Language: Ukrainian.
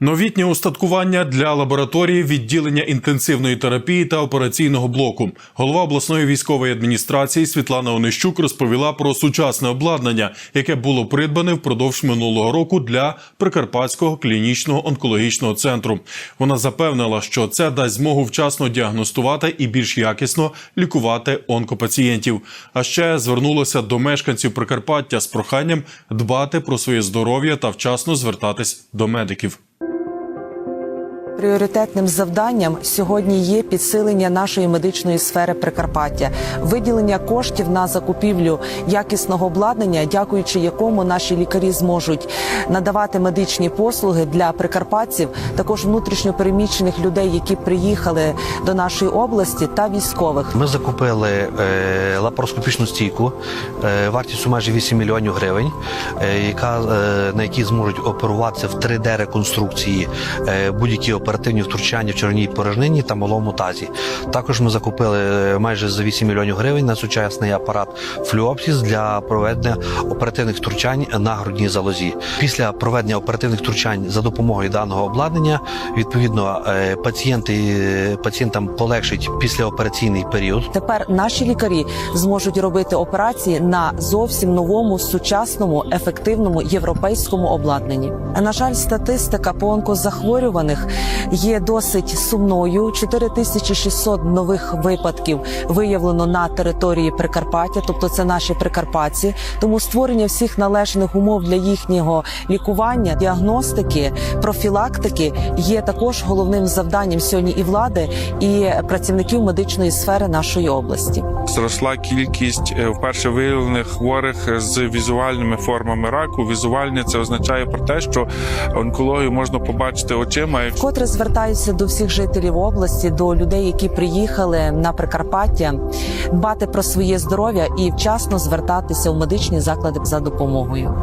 Новітнє устаткування для лабораторії відділення інтенсивної терапії та операційного блоку. Голова обласної військової адміністрації Світлана Онищук розповіла про сучасне обладнання, яке було придбане впродовж минулого року для Прикарпатського клінічного онкологічного центру. Вона запевнила, що це дасть змогу вчасно діагностувати і більш якісно лікувати онкопацієнтів. А ще звернулася до мешканців Прикарпаття з проханням дбати про своє здоров'я та вчасно звертатись до медиків. Пріоритетним завданням сьогодні є підсилення нашої медичної сфери Прикарпаття, виділення коштів на закупівлю якісного обладнання, дякуючи якому наші лікарі зможуть надавати медичні послуги для прикарпатців, також внутрішньопереміщених людей, які приїхали до нашої області, та військових. Ми закупили е, лапароскопічну стійку е, вартістю майже 8 мільйонів гривень, е, яка, е, на якій зможуть оперуватися в 3D-реконструкції е, будь-які оперативні втручання в чорній порожнині та малому тазі. Також ми закупили е, майже за 8 мільйонів гривень на сучасний апарат флюопсіс для проведення оперативних втручань на грудній залозі. Після проведення оперативних втручань за допомогою даного обладнання, відповідно, е, пацієнти пацієнтам полегшить післяопераційний період. Тепер наші лікарі зможуть робити операції на зовсім новому, сучасному, ефективному європейському обладнанні. На жаль, статистика по онкозахворюваних є досить сумною. 4600 нових випадків виявлено на території Прикарпаття, тобто це наші прикарпатці. Тому створення всіх належних умов для їхнього лікування, діагностики, профілактики є також головним завданням сьогодні і влади, і працівників медичної сфери нашої області. Зросла кількість е, вперше виявлених хворих з візуальними формами раку. Візуальне це означає про те, що онкологію можна побачити очима. Котре звертаюся до всіх жителів області, до людей, які приїхали на Прикарпаття, дбати про своє здоров'я і вчасно звертатися у медичні заклади за допомогою.